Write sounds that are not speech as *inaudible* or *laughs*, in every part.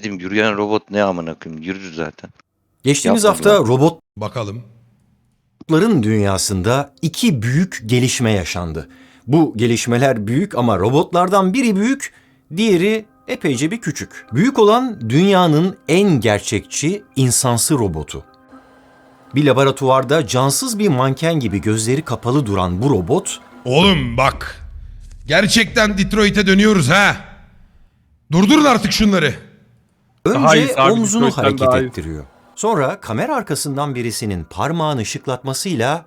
Dedim yürüyen robot ne amına koyayım yürür zaten. Geçtiğimiz Yapmadılar. hafta robotların Bakalım. dünyasında iki büyük gelişme yaşandı. Bu gelişmeler büyük ama robotlardan biri büyük, diğeri epeyce bir küçük. Büyük olan dünyanın en gerçekçi insansı robotu. Bir laboratuvarda cansız bir manken gibi gözleri kapalı duran bu robot Oğlum bak. Gerçekten Detroit'e dönüyoruz ha. Durdurun artık şunları. Daha iyi, Önce omzunu hareket ettiriyor. Sonra kamera arkasından birisinin parmağını şıklatmasıyla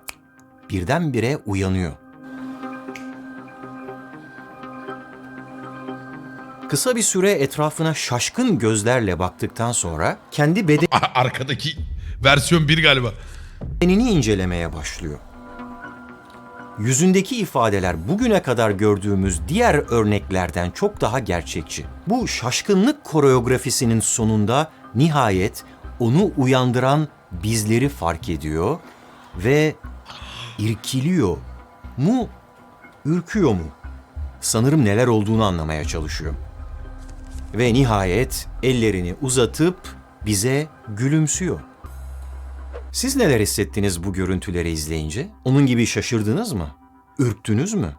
birdenbire uyanıyor. Kısa bir süre etrafına şaşkın gözlerle baktıktan sonra kendi *laughs* Arkadaki versiyon 1 galiba. bedenini incelemeye başlıyor. Yüzündeki ifadeler bugüne kadar gördüğümüz diğer örneklerden çok daha gerçekçi. Bu şaşkınlık koreografisinin sonunda nihayet onu uyandıran bizleri fark ediyor ve irkiliyor mu, ürküyor mu? Sanırım neler olduğunu anlamaya çalışıyor. Ve nihayet ellerini uzatıp bize gülümsüyor. Siz neler hissettiniz bu görüntüleri izleyince? Onun gibi şaşırdınız mı? Ürktünüz mü?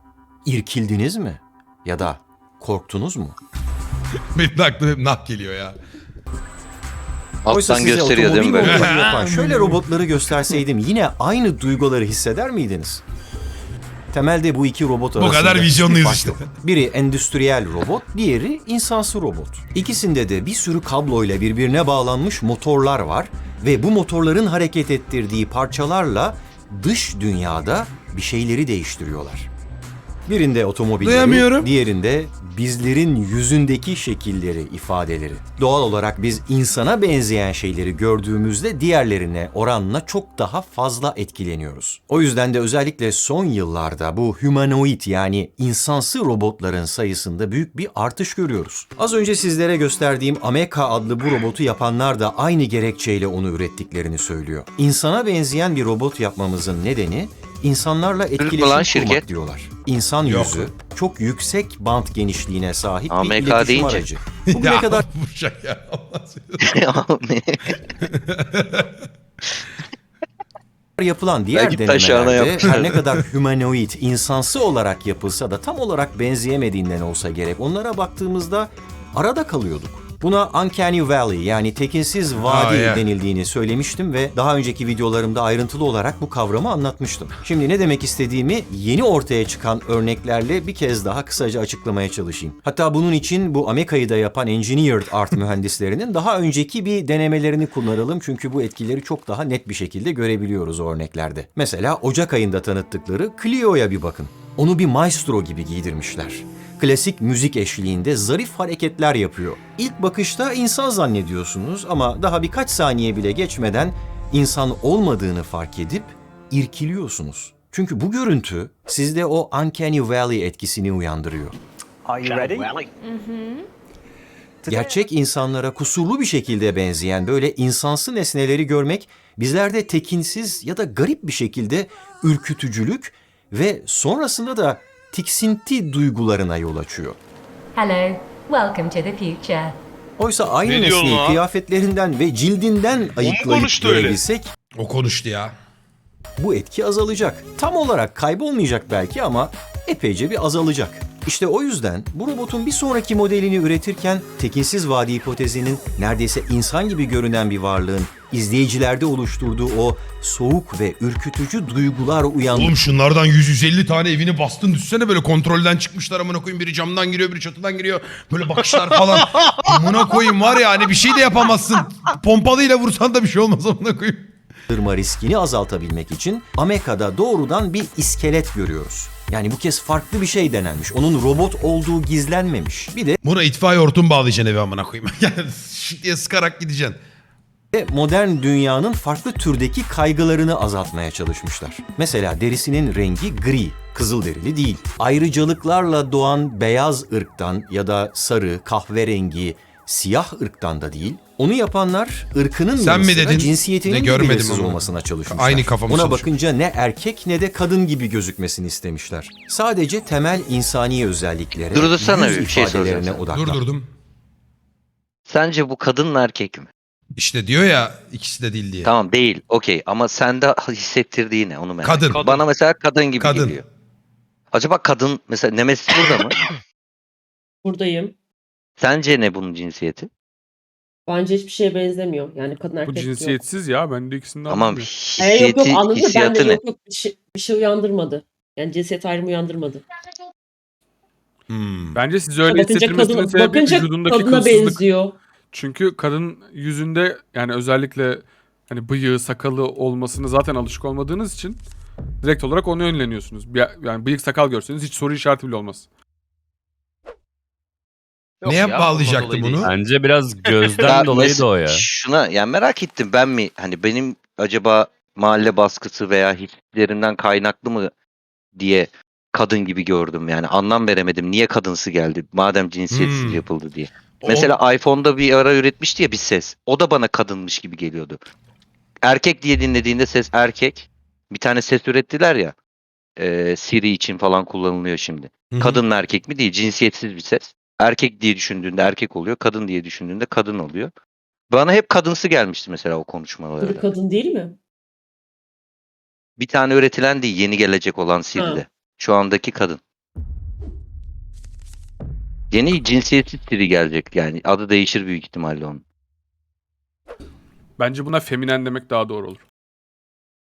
İrkildiniz mi? Ya da korktunuz mu? *laughs* Benim de aklıma hep nah geliyor ya. Oysa Alttan size gösteriyor değil mi böyle? yapan *laughs* şöyle robotları gösterseydim yine aynı duyguları hisseder miydiniz? Temelde bu iki robot arasında kadar vizyonluyuz işte. yok. Biri endüstriyel robot, diğeri insansı robot. İkisinde de bir sürü kabloyla birbirine bağlanmış motorlar var ve bu motorların hareket ettirdiği parçalarla dış dünyada bir şeyleri değiştiriyorlar. Birinde otomobilleri, Duyamıyorum. diğerinde bizlerin yüzündeki şekilleri, ifadeleri. Doğal olarak biz insana benzeyen şeyleri gördüğümüzde diğerlerine oranla çok daha fazla etkileniyoruz. O yüzden de özellikle son yıllarda bu humanoid yani insansı robotların sayısında büyük bir artış görüyoruz. Az önce sizlere gösterdiğim Ameka adlı bu robotu yapanlar da aynı gerekçeyle onu ürettiklerini söylüyor. İnsana benzeyen bir robot yapmamızın nedeni insanlarla etkileşim kurmak şirket? diyorlar. İnsan Yok. yüzü çok yüksek bant genişliğine sahip bir AMK iletişim deyince. aracı. *laughs* Bugüne kadar bu şaka ya. Allah seni- *laughs* yapılan diğer Belki taşağına denemelerde yapmışlar. her ne kadar humanoid, insansı olarak yapılsa da tam olarak benzeyemediğinden olsa gerek onlara baktığımızda arada kalıyorduk. Buna Uncanny Valley yani tekinsiz vadi Aa, yeah. denildiğini söylemiştim ve daha önceki videolarımda ayrıntılı olarak bu kavramı anlatmıştım. Şimdi ne demek istediğimi yeni ortaya çıkan örneklerle bir kez daha kısaca açıklamaya çalışayım. Hatta bunun için bu Ameka'yı da yapan Engineered Art *laughs* mühendislerinin daha önceki bir denemelerini kullanalım çünkü bu etkileri çok daha net bir şekilde görebiliyoruz o örneklerde. Mesela Ocak ayında tanıttıkları Clio'ya bir bakın. Onu bir maestro gibi giydirmişler. Klasik müzik eşliğinde zarif hareketler yapıyor. İlk bakışta insan zannediyorsunuz ama daha birkaç saniye bile geçmeden insan olmadığını fark edip irkiliyorsunuz. Çünkü bu görüntü sizde o Uncanny Valley etkisini uyandırıyor. Are you ready? Gerçek insanlara kusurlu bir şekilde benzeyen böyle insansı nesneleri görmek bizlerde tekinsiz ya da garip bir şekilde ürkütücülük ve sonrasında da tiksinti duygularına yol açıyor. Hello, welcome to the future. Oysa aynı Ne diyorsun nesneyi lan? kıyafetlerinden ve cildinden ayıklayıp konuştu öyle? görebilsek O konuştu ya. bu etki azalacak. Tam olarak kaybolmayacak belki ama epeyce bir azalacak. İşte o yüzden bu robotun bir sonraki modelini üretirken tekinsiz vadi hipotezinin neredeyse insan gibi görünen bir varlığın izleyicilerde oluşturduğu o soğuk ve ürkütücü duygular uyandı. Oğlum şunlardan 100-150 tane evini bastın düşsene böyle kontrolden çıkmışlar amına koyayım. Biri camdan giriyor biri çatıdan giriyor. Böyle bakışlar falan. *laughs* amına koyayım var ya hani bir şey de yapamazsın. Pompalıyla vursan da bir şey olmaz amına koyayım. Kırma riskini azaltabilmek için Ameka'da doğrudan bir iskelet görüyoruz. Yani bu kez farklı bir şey denenmiş. Onun robot olduğu gizlenmemiş. Bir de Buna itfaiye hortum bağlayacaksın eve amına koyayım. *laughs* Yani şık diye sıkarak gideceksin. modern dünyanın farklı türdeki kaygılarını azaltmaya çalışmışlar. Mesela derisinin rengi gri, kızıl derili değil. Ayrıcalıklarla doğan beyaz ırktan ya da sarı, kahverengi, siyah ırktan da değil. Onu yapanlar ırkının Sen mi dedin? cinsiyetinin Ne de görmedim belirsiz olmasına çalışmışlar. Aynı kafamı Ona bakınca ne erkek ne de kadın gibi gözükmesini istemişler. Sadece temel insani özelliklere, Durdursana yüz bir şey soracağım ifadelerine sana. odaklan. Durdurdum. Sence bu kadın mı erkek mi? İşte diyor ya ikisi de değil diye. Tamam değil. Okey ama sende hissettirdiği ne onu merak Kadın. ediyorum. Bana mesela kadın gibi Kadın. geliyor. Acaba kadın mesela Nemesis burada mı? Buradayım. Sence ne bunun cinsiyeti? Bence hiçbir şeye benzemiyor. Yani kadın Bu erkek yok. cinsiyetsiz ya. Ben de ikisinden Tamam anlamıyorum. E, yok hissiyeti, yok anladın mı? Ben de hissiyatı ne? yok yok bir şey, bir şey uyandırmadı. Yani cinsiyet ayrımı uyandırmadı. Hmm. Bence siz öyle bakınca hissettirmesinin kadın, sebebi bakınca vücudundaki kadına kılsızlık. benziyor. Çünkü kadın yüzünde yani özellikle hani bıyığı, sakalı olmasını zaten alışık olmadığınız için direkt olarak onu yönleniyorsunuz. Bir- Yani bıyık sakal görseniz hiç soru işareti bile olmaz. Yok Neye ya, ondan bağlayacaktı dolayı bunu? değil. Bence biraz *laughs* gözden Ya dolayı da o ya. Şuna yani merak ettim ben mi hani benim acaba mahalle baskısı veya hislerimden kaynaklı mı diye kadın gibi gördüm yani anlam veremedim niye kadınsı geldi madem cinsiyetsiz Hmm. yapıldı diye. O- Mesela iPhone'da bir ara üretmişti ya bir ses. O da bana kadınmış gibi geliyordu. Erkek diye dinlediğinde ses erkek. Bir tane ses ürettiler ya. e, Siri için falan kullanılıyor şimdi. Hı hı. Kadın mı erkek mi değil cinsiyetsiz bir ses. Erkek diye düşündüğünde erkek oluyor. Kadın diye düşündüğünde kadın oluyor. Bana hep kadınsı gelmişti mesela o konuşmalarda. kadın değil mi? Bir tane üretilen değil yeni gelecek olan Siri'de. Şu andaki kadın. Yeni cinsiyetsiz Siri gelecek yani. Adı değişir büyük ihtimalle onun. Bence buna feminen demek daha doğru olur.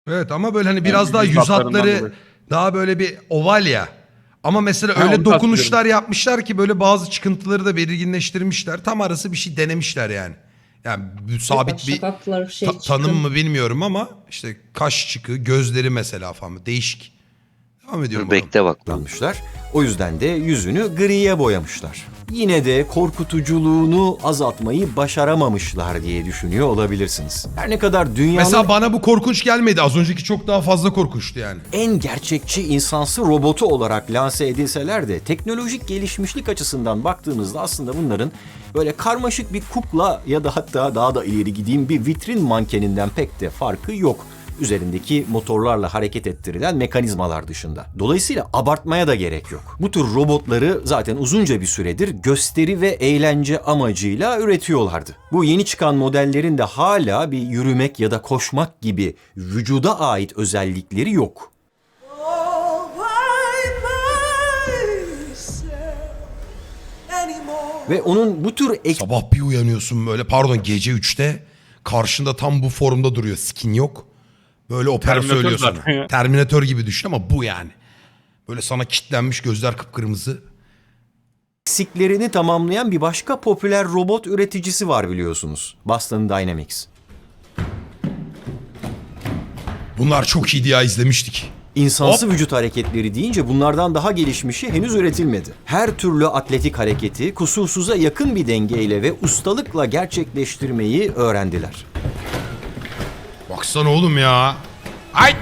Evet ama böyle hani biraz daha yüz hatlarından hatları dolayı. daha böyle bir oval ya. Ama mesela Ha, öyle onu dokunuşlar yapmışlar ki böyle bazı çıkıntıları da belirginleştirmişler. Tam arası bir şey denemişler yani. Yani bu sabit bir Şakaklar şey ta- tanım mı bilmiyorum ama işte kaş çıkı, gözleri mesela falan değişik. Devam ediyorum. bakalım. Bekle bak. kullanmışlar. O yüzden de yüzünü griye boyamışlar. Yine de korkutuculuğunu azaltmayı başaramamışlar diye düşünüyor olabilirsiniz. Her ne kadar dünyanın Mesela bana bu korkunç gelmedi. Az önceki çok daha fazla korkunçtu yani. en gerçekçi insansı robotu olarak lanse edilseler de teknolojik gelişmişlik açısından baktığımızda aslında bunların böyle karmaşık bir kukla ya da hatta daha da ileri gideyim bir vitrin mankeninden pek de farkı yok. Üzerindeki motorlarla hareket ettirilen mekanizmalar dışında. Dolayısıyla abartmaya da gerek yok. Bu tür robotları zaten uzunca bir süredir gösteri ve eğlence amacıyla üretiyorlardı. Bu yeni çıkan modellerin de hala bir yürümek ya da koşmak gibi vücuda ait özellikleri yok. Ve onun bu tür ek Sabah bir uyanıyorsun böyle pardon gece 3'te karşında tam bu formda duruyor. Skin yok. Böyle opera Terminator söylüyor sana. ya. Gibi düşün ama bu yani. Böyle sana kitlenmiş gözler kıpkırmızı. eksiklerini tamamlayan bir başka popüler robot üreticisi var biliyorsunuz. Boston Dynamics. Bunlar çok iyiydi ya izlemiştik. İnsansı vücut hareketleri deyince bunlardan daha gelişmişi henüz üretilmedi. Her türlü atletik hareketi kusursuza yakın bir dengeyle ve ustalıkla gerçekleştirmeyi öğrendiler. Baksana oğlum ya. Ay!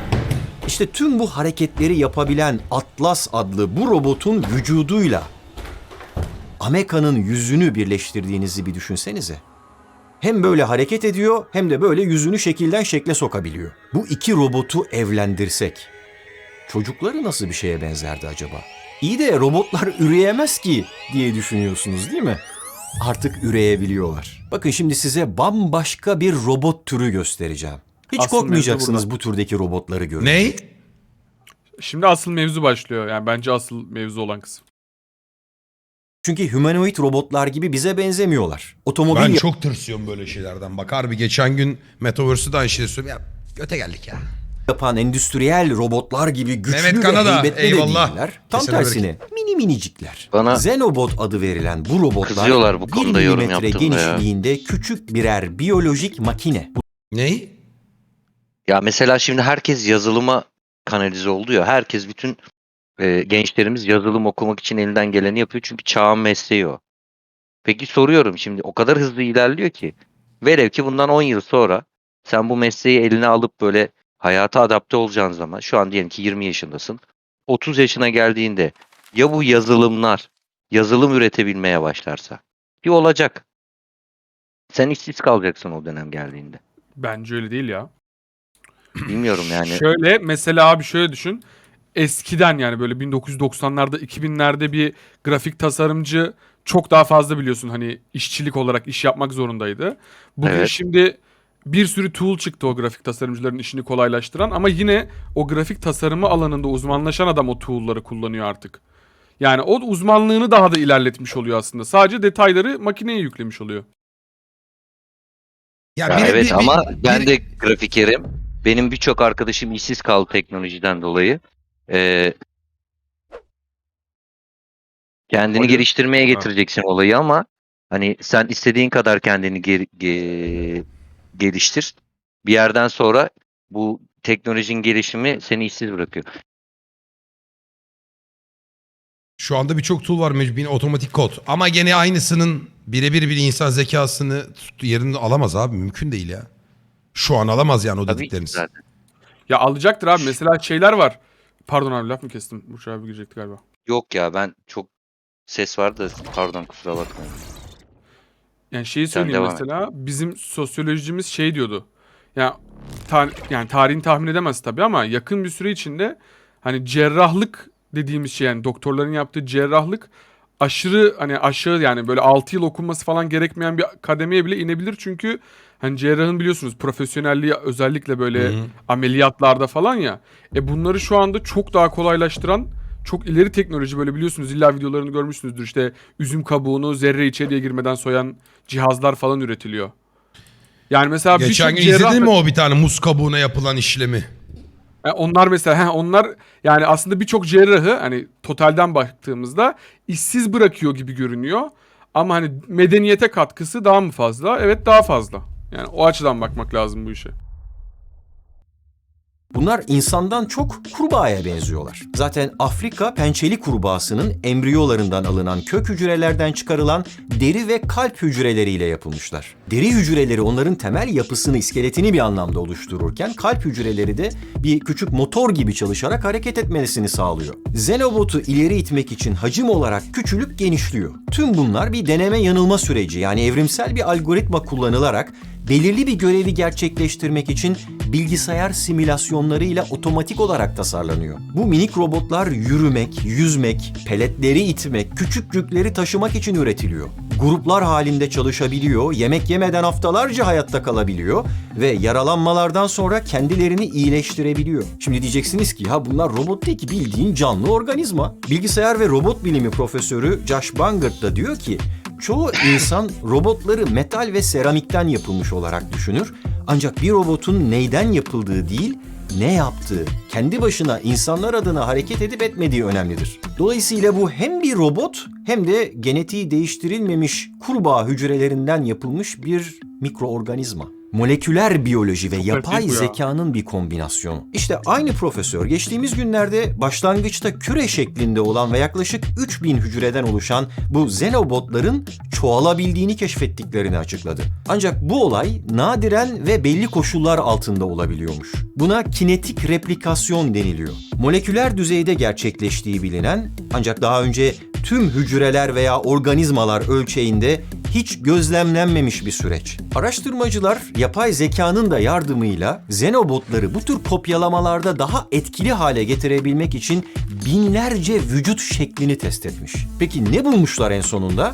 İşte tüm bu hareketleri yapabilen Atlas adlı bu robotun vücuduyla Ameka'nın yüzünü birleştirdiğinizi bir düşünsenize. Hem böyle hareket ediyor hem de böyle yüzünü şekilden şekle sokabiliyor. Bu iki robotu evlendirsek çocukları nasıl bir şeye benzerdi acaba? İyi de robotlar *laughs* üreyemez ki diye düşünüyorsunuz değil mi? Artık üreyebiliyorlar. Bakın şimdi size bambaşka bir robot türü göstereceğim. Hiç Asıl korkmayacaksınız bu türdeki robotları görünce. Ney? Şimdi asıl mevzu başlıyor. Yani bence asıl mevzu olan kısım. Çünkü humanoid robotlar gibi bize benzemiyorlar. Otomobil Ben çok tırsıyorum böyle şeylerden. Bak harbi geçen gün Metaverse'de aynı şeyi söylüyorum. Ya göte geldik ya. yapan endüstriyel robotlar gibi güçlü Mehmet ve Kanada, heybetli eyvallah. de değiller. Tam Kesene tersine mini minicikler. Bana- Xenobot adı verilen bu robotlar Kızıyorlar bu bir konuda yorum milimetre yaptığımda ya. genişliğinde küçük birer biyolojik makine. Ney? Ya mesela şimdi herkes yazılıma kanalize oldu ya. Herkes bütün e, gençlerimiz yazılım okumak için elinden geleni yapıyor. Çünkü çağın mesleği o. Peki soruyorum şimdi o kadar hızlı ilerliyor ki. Velev ki bundan 10 yıl sonra sen bu mesleği eline alıp böyle hayata adapte olacağın zaman şu an diyelim ki 20 yaşındasın. 30 yaşına geldiğinde ya bu yazılımlar yazılım üretebilmeye başlarsa ki olacak. Sen işsiz kalacaksın o dönem geldiğinde. Bence öyle değil ya. Bilmiyorum yani. Şöyle mesela abi şöyle düşün. Eskiden yani böyle 1990'larda 2000'lerde bir grafik tasarımcı çok daha fazla biliyorsun hani işçilik olarak iş yapmak zorundaydı. Bugün Evet. şimdi bir sürü tool çıktı o grafik tasarımcıların işini kolaylaştıran ama yine o grafik tasarımı alanında uzmanlaşan adam o tool'ları kullanıyor artık. Yani o uzmanlığını daha da ilerletmiş oluyor aslında. Sadece detayları makineye yüklemiş oluyor. Ya, Ya biri- evet bir- ama bir- ben biri- de grafikerim. Benim birçok arkadaşım işsiz kaldı teknolojiden dolayı. Ee, kendini Olayı- geliştirmeye getireceksin olayı ama hani sen istediğin kadar kendini ge- ge- geliştir. Bir yerden sonra bu teknolojinin gelişimi seni işsiz bırakıyor. Şu anda birçok tool var mecbur otomatik kod. Ama gene aynısının birebir bir insan zekasını yerini alamaz abi. Mümkün değil ya. Şu an alamaz yani o Tabii ki dedikleriniz. zaten. Ya alacaktır abi. Mesela şeyler var. Pardon abi laf mı kestim? Burç abi girecekti galiba. Yok ya ben çok ses vardı pardon kusura bakmayın. Yani şeyi Sen söyleyeyim devam et. mesela bizim sosyolojimiz şey diyordu. Ya ta- yani tarihini tahmin edemez tabii ama yakın bir süre içinde hani cerrahlık dediğimiz şey yani doktorların yaptığı cerrahlık aşırı hani aşağı yani böyle 6 yıl okunması falan gerekmeyen bir kademeye bile inebilir çünkü hani cerrahın biliyorsunuz profesyonelliği özellikle böyle Hı hı. ameliyatlarda falan ya. E bunları şu anda çok daha kolaylaştıran çok ileri teknoloji böyle biliyorsunuz illa videolarını görmüşsünüzdür işte üzüm kabuğunu zerre içeriye girmeden soyan cihazlar falan üretiliyor. Yani mesela Geçen gün cerrah izledin mi o bir tane muz kabuğuna yapılan işlemi? e, onlar mesela he, onlar yani aslında birçok cerrahı hani totalden baktığımızda işsiz bırakıyor gibi görünüyor. Ama hani medeniyete katkısı daha mı fazla? Evet daha fazla. Yani o açıdan bakmak lazım bu işe. Bunlar insandan çok kurbağaya benziyorlar. Zaten Afrika pençeli kurbağasının embriyolarından alınan kök hücrelerden çıkarılan deri ve kalp hücreleriyle yapılmışlar. Deri hücreleri onların temel yapısını, iskeletini bir anlamda oluştururken kalp hücreleri de bir küçük motor gibi çalışarak hareket etmesini sağlıyor. Xenobot'u ileri itmek için hacim olarak küçülüp genişliyor. Tüm bunlar bir deneme yanılma süreci yani evrimsel bir algoritma kullanılarak belirli bir görevi gerçekleştirmek için bilgisayar simülasyonlarıyla otomatik olarak tasarlanıyor. Bu minik robotlar yürümek, yüzmek, peletleri itmek, küçük yükleri taşımak için üretiliyor. Gruplar halinde çalışabiliyor, yemek yemeden haftalarca hayatta kalabiliyor ve yaralanmalardan sonra kendilerini iyileştirebiliyor. Şimdi diyeceksiniz ki ha bunlar robot değil ki bildiğin canlı organizma. Bilgisayar ve robot bilimi profesörü Josh Bangert da diyor ki Çoğu insan robotları metal ve seramikten yapılmış olarak düşünür. Ancak bir robotun neyden yapıldığı değil, ne yaptığı, kendi başına insanlar adına hareket edip etmediği önemlidir. Dolayısıyla bu hem bir robot hem de genetiği değiştirilmemiş kurbağa hücrelerinden yapılmış bir mikroorganizma. Moleküler biyoloji ve yapay zekanın bir kombinasyonu. İşte aynı profesör geçtiğimiz günlerde başlangıçta küre şeklinde olan ve yaklaşık 3000 hücreden oluşan bu xenobotların çoğalabildiğini keşfettiklerini açıkladı. Ancak bu olay nadiren ve belli koşullar altında olabiliyormuş. Buna kinetik replikasyon deniliyor. Moleküler düzeyde gerçekleştiği bilinen ancak daha önce tüm hücreler veya organizmalar ölçeğinde hiç gözlemlenmemiş bir süreç. Araştırmacılar yapay zekanın da yardımıyla xenobotları bu tür kopyalamalarda daha etkili hale getirebilmek için binlerce vücut şeklini test etmiş. Peki ne bulmuşlar en sonunda?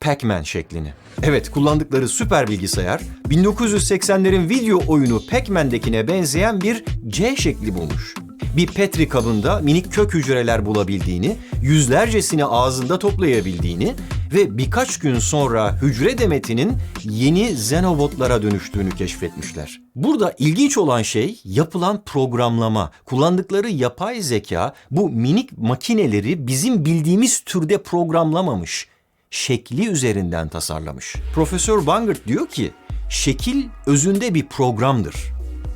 Pac-Man şeklini. Evet, kullandıkları süper bilgisayar 1980'lerin video oyunu Pac-Man'dekine benzeyen bir C şekli bulmuş. Bir Petri kabında minik kök hücreler bulabildiğini, yüzlercesini ağzında toplayabildiğini ve birkaç gün sonra hücre demetinin yeni xenobotlara dönüştüğünü keşfetmişler. Burada ilginç olan şey yapılan programlama. Kullandıkları yapay zeka bu minik makineleri bizim bildiğimiz türde programlamamış şekli üzerinden tasarlamış. Profesör Bangert diyor ki, şekil özünde bir programdır.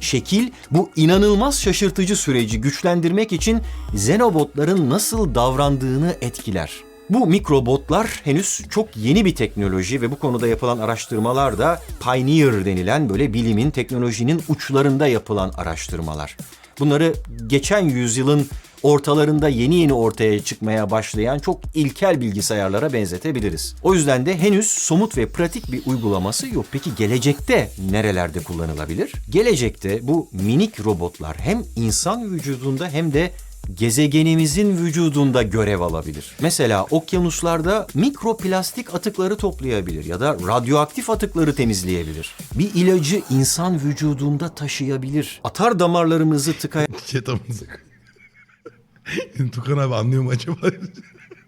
Şekil bu inanılmaz şaşırtıcı süreci güçlendirmek için xenobotların nasıl davrandığını etkiler. Bu mikrobotlar henüz çok yeni bir teknoloji ve bu konuda yapılan araştırmalar da pioneer denilen böyle bilimin, teknolojinin uçlarında yapılan araştırmalar. Bunları geçen yüzyılın ortalarında yeni yeni ortaya çıkmaya başlayan çok ilkel bilgisayarlara benzetebiliriz. O yüzden de henüz somut ve pratik bir uygulaması yok. Peki gelecekte nerelerde kullanılabilir? Gelecekte bu minik robotlar hem insan vücudunda hem de gezegenimizin vücudunda görev alabilir. Mesela okyanuslarda mikroplastik atıkları toplayabilir ya da radyoaktif atıkları temizleyebilir. Bir ilacı insan vücudunda taşıyabilir. Atar damarlarımızı tıkayan *laughs* Çetamızı. *laughs* Tukan abi anlıyor mu acaba?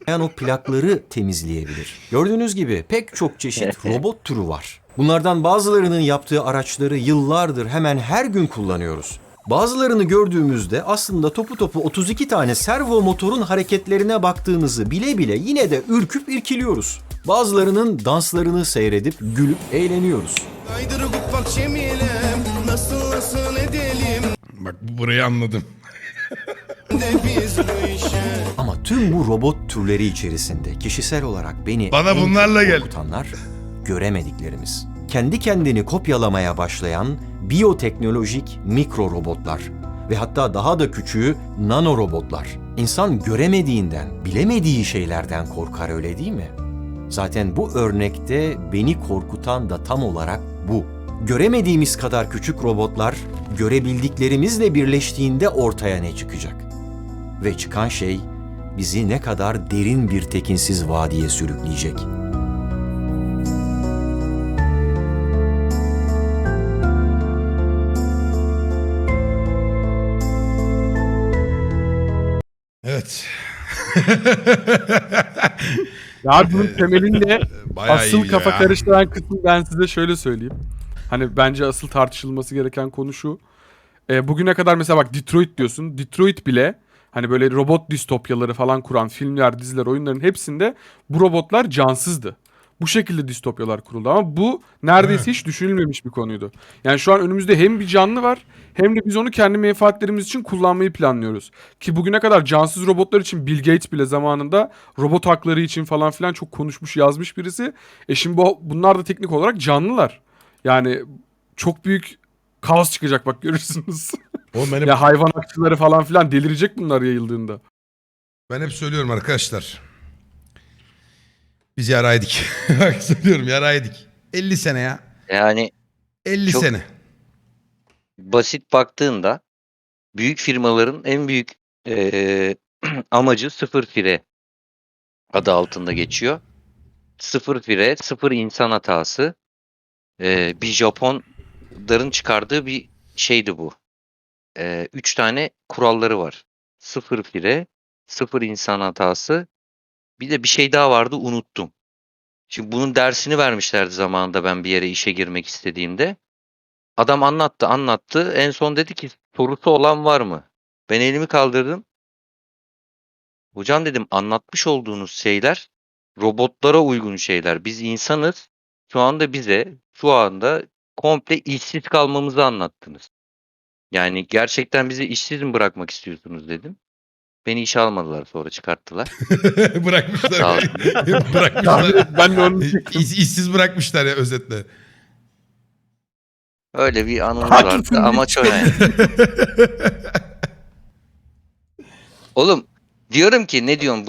*laughs* o plakları temizleyebilir. Gördüğünüz gibi pek çok çeşit robot türü var. Bunlardan bazılarının yaptığı araçları yıllardır hemen her gün kullanıyoruz. Bazılarını gördüğümüzde aslında topu topu 32 tane servo motorun hareketlerine baktığımızı bile bile yine de ürküp irkiliyoruz. Bazılarının danslarını seyredip gülüp eğleniyoruz. Kaydırıp bak şemilem Nasıl nasıl edelim Bak burayı anladım. Ama tüm bu robot türleri içerisinde kişisel olarak beni Bana en bunlarla gel. korkutanlar göremediklerimiz. Kendi kendini kopyalamaya başlayan biyoteknolojik mikro robotlar ve hatta daha da küçüğü nano robotlar. İnsan göremediğinden, bilemediği şeylerden korkar öyle değil mi? Zaten bu örnekte beni korkutan da tam olarak bu. Göremediğimiz kadar küçük robotlar görebildiklerimizle birleştiğinde ortaya ne çıkacak? Ve çıkan şey bizi ne kadar derin bir tekinsiz vadiye sürükleyecek. Evet. *laughs* Ya bunun temelinde *laughs* Bayağı asıl kafa ya. karıştıran kısmı ben size şöyle söyleyeyim. Hani bence asıl tartışılması gereken konu şu. E, bugüne kadar mesela bak Detroit diyorsun. Detroit bile hani böyle robot distopyaları falan kuran filmler, diziler, oyunların hepsinde bu robotlar cansızdı. Bu şekilde distopyalar kuruldu ama bu neredeyse hiç düşünülmemiş bir konuydu. Yani şu an önümüzde hem bir canlı var hem de biz onu kendi menfaatlerimiz için kullanmayı planlıyoruz. Ki bugüne kadar cansız robotlar için Bill Gates bile zamanında robot hakları için falan filan çok konuşmuş yazmış birisi. E şimdi bu, bunlar da teknik olarak canlılar. Yani çok büyük kaos çıkacak bak görürsünüz. *laughs* Oğlum ben hep, ya hayvan hakçıları falan filan delirecek bunlar yayıldığında. ben hep söylüyorum arkadaşlar. Biz yaraydık. *laughs* Bak söylüyorum yaraydık. 50 sene ya. Yani 50 Çok- sene. basit baktığında büyük firmaların en büyük eee, *clears throat* amacı sıfır fire adı altında geçiyor. Sıfır fire, sıfır insan hatası. Eee, bir Japonların çıkardığı bir şeydi bu. Eee, üç tane kuralları var. Sıfır fire, sıfır insan hatası. Bir de bir şey daha vardı unuttum. Şimdi bunun dersini vermişlerdi zamanında ben bir yere işe girmek istediğimde. Adam anlattı anlattı. En son dedi ki sorusu olan var mı? Ben elimi kaldırdım. Hocam dedim anlatmış olduğunuz şeyler robotlara uygun şeyler. Biz insanız. Şu anda bize şu anda komple işsiz kalmamızı anlattınız. Yani gerçekten bizi işsiz mi bırakmak istiyorsunuz dedim. Beni işe almadılar sonra çıkarttılar. *laughs* Sağ *laughs* bırakmışlar. olsun. bırakmışlar. ben de onu İş, işsiz bırakmışlar ya özetle. Öyle bir anımız Haklısın vardı. Amaç o yani. *laughs* Oğlum diyorum ki ne diyorsun bu